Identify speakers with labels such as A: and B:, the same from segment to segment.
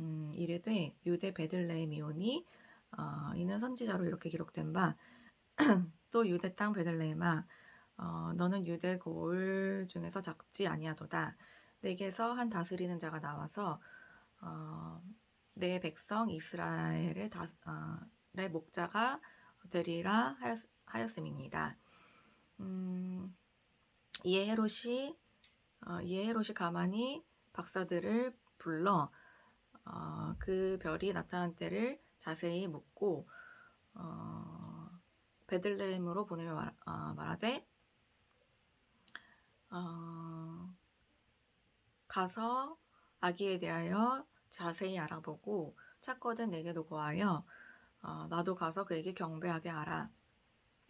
A: 음, 이르되 유대 베들레헴이오니 어, 이는 선지자로 이렇게 기록된 바 또 유대 땅 베들레헴아 어, 너는 유대 고을 중에서 작지 아니하도다 내게서 한 다스리는 자가 나와서 어, 내 백성 이스라엘의 다, 어, 내 목자가 되리라 하였, 하였음이니이다. 음, 이에 헤롯이 어, 이에 헤롯이 가만히 박사들을 불러 어, 그 별이 나타난 때를 자세히 묻고 어, 베들레헴으로 보내며 말, 어, 말하되 어, 가서 아기에 대하여 자세히 알아보고 찾거든 내게도 고하여 어, 나도 가서 그에게 경배하게 하라.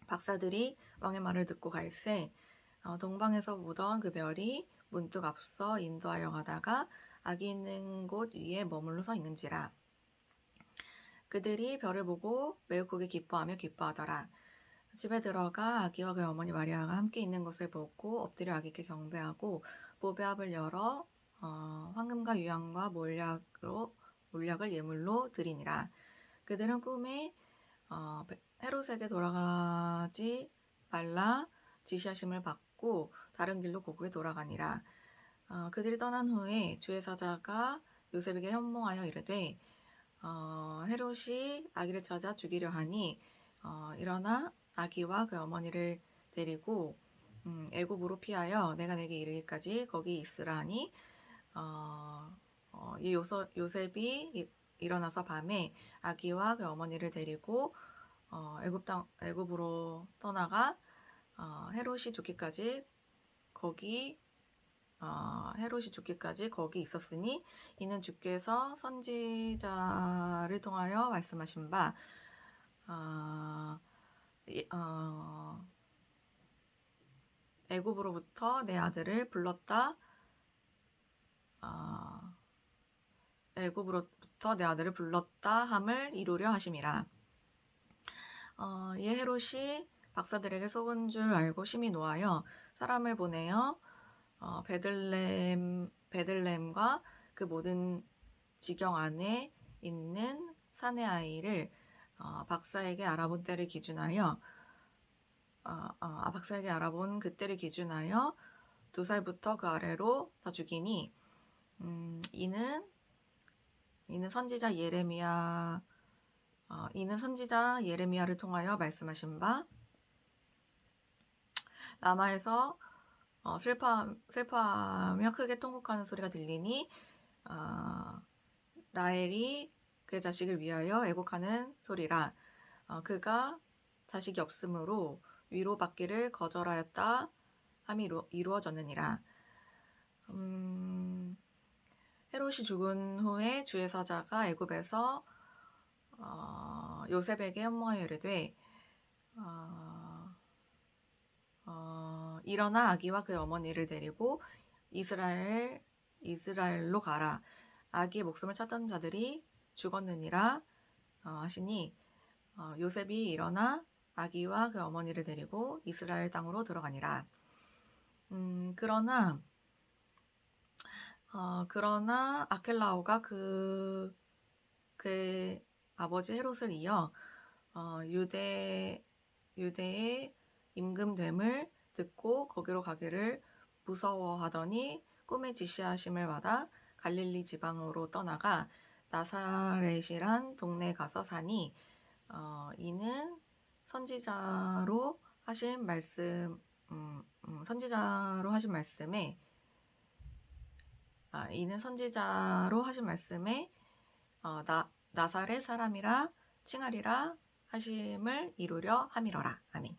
A: 박사들이 왕의 말을 듣고 갈새 어, 동방에서 보던 그 별이 문득 앞서 인도하여 가다가 아기 있는 곳 위에 머물러 서 있는지라. 그들이 별을 보고 매우 크게 기뻐하며 기뻐하더라. 집에 들어가 아기와 그 어머니 마리아가 함께 있는 것을 보고 엎드려 아기께 경배하고 보배합을 열어 어, 황금과 유향과 몰약으로 몰약을 예물로 드리니라. 그들은 꿈에 어, 헤롯에게 돌아가지 말라 지시하심을 받고 다른 길로 고국에 돌아가니라. 어, 그들이 떠난 후에 주의 사자가 요셉에게 현몽하여 이르되 어, 헤롯이 아기를 찾아 죽이려 하니 어, 일어나 아기와 그 어머니를 데리고 음, 애굽으로 피하여 내가 내게 이르기까지 거기 있으라 하니 어, 어, 이 요서, 요셉이 이- 일어나서 밤에 아기와 그 어머니를 데리고 어, 애굽 땅 애굽으로 떠나가 어, 헤롯이 죽기까지 거기 어, 헤롯이 죽기까지 거기 있었으니 이는 주께서 선지자를 통하여 말씀하신 바 어, 이- 어, 애굽으로부터 내 아들을 불렀다. 어, 애굽으로부터 내 아들을 불렀다 함을 이루려 하심이라. 어, 이 헤롯이 박사들에게 속은 줄 알고 심히 노하여 사람을 보내어 어, 베들레헴 베들레헴과 그 모든 지경 안에 있는 사내 아이를 어, 박사에게 알아본 때를 기준하여 어, 어, 아, 박사에게 알아본 그때를 기준하여 두 살부터 그 아래로 다 죽이니 음, 이는 이는 선지자 예레미야 어, 이는 선지자 예레미야를 통하여 말씀하신 바 라마에서 어, 슬퍼, 슬퍼하며 크게 통곡하는 소리가 들리니 어, 라헬이 그의 자식을 위하여 애곡하는 소리라. 어, 그가 자식이 없으므로 위로받기를 거절하였다 함이 이루, 이루어졌느니라. 음, 헤롯이 죽은 후에 주의 사자가 애굽에서 어, 요셉에게 현몽하여 이르되 어, 어, 일어나 아기와 그의 어머니를 데리고 이스라엘 이스라엘로 가라. 아기의 목숨을 찾던 자들이 죽었느니라 어, 하시니 어, 요셉이 일어나 아기와 그 어머니를 데리고 이스라엘 땅으로 들어가니라. 음, 그러나 어, 그러나 아켈라오가 그 그의 아버지 헤롯을 이어 어, 유대 유대의 임금됨을 듣고 거기로 가기를 무서워하더니 꿈에 지시하심을 받아 갈릴리 지방으로 떠나가 나사렛이란 동네에 가서 사니 어, 이는 선지자로 하신 말씀 음, 음, 선지자로 하신 말씀에 아, 이는 선지자로 하신 말씀에 어, 나, 나사렛 사람이라 칭하리라 하심을 이루려 함이러라. 아멘.